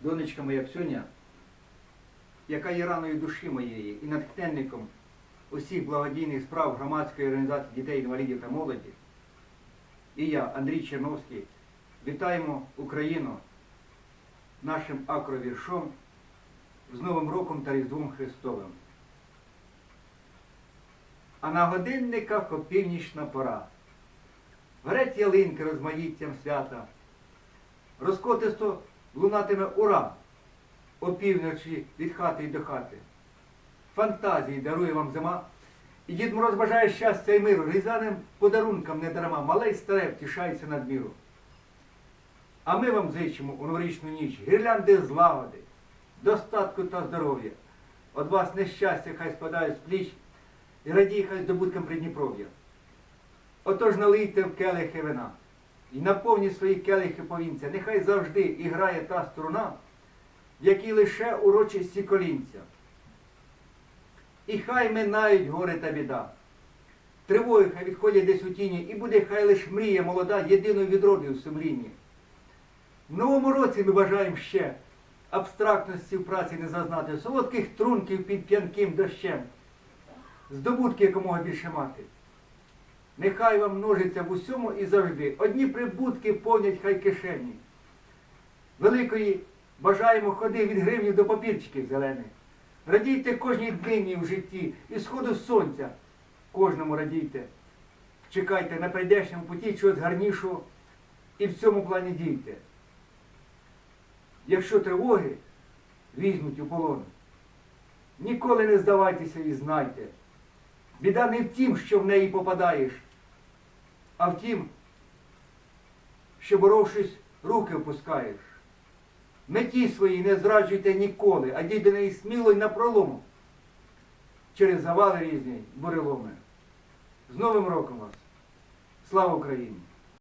донечка моя Ксюня, яка є раною душі моєї і натхненником усіх благодійних справ громадської організації дітей, інвалідів та молоді, і я, Андрій Черновський, вітаємо Україну нашим акровіршом з Новим роком та Різдвом Христовим. А на годинниках опівнічна пора. Греть ялинки розмаїттям свята. Розкотисто лунатиме ура опівночі від хати й до хати. Фантазії дарує вам зима. І Дід Мороз бажає щастя і миру, різаним подарункам не дарма, мале й старе втішається надміру. А ми вам зичимо у новорічну ніч гірлянди злагоди, достатку та здоров'я. От вас нещастя хай спадає з пліч і радій хай здобуткам Придніпров'я. Отож налийте в келихи вина і наповніть свої келихи повінця. Нехай завжди і грає та струна, в якій лише урочисті колінця. І хай минають горе та біда. Тривоги хай відходять десь у тіні, і буде хай лиш мрія молода, єдиною відродою в сумлінні. В новому році ми бажаємо ще абстрактності в праці не зазнати, солодких трунків під п'янким дощем, здобутки якомога більше мати. Нехай вам множиться в усьому і завжди. Одні прибутки повнять хай кишені. Великої бажаємо ходи від гривнів до папірчиків зелених. Радійте кожній днині в житті і сходу сонця. Кожному радійте. Чекайте на прийдешньому путі чогось гарнішого і в цьому плані дійте. Якщо тривоги візьмуть у полон, ніколи не здавайтеся і знайте. Біда не в тім, що в неї попадаєш, а втім, що боровшись, руки опускаєш. Меті свої не зраджуйте ніколи, а дій до неї сміло й напролом через завали різні буреломи. З Новим роком вас! Слава Україні!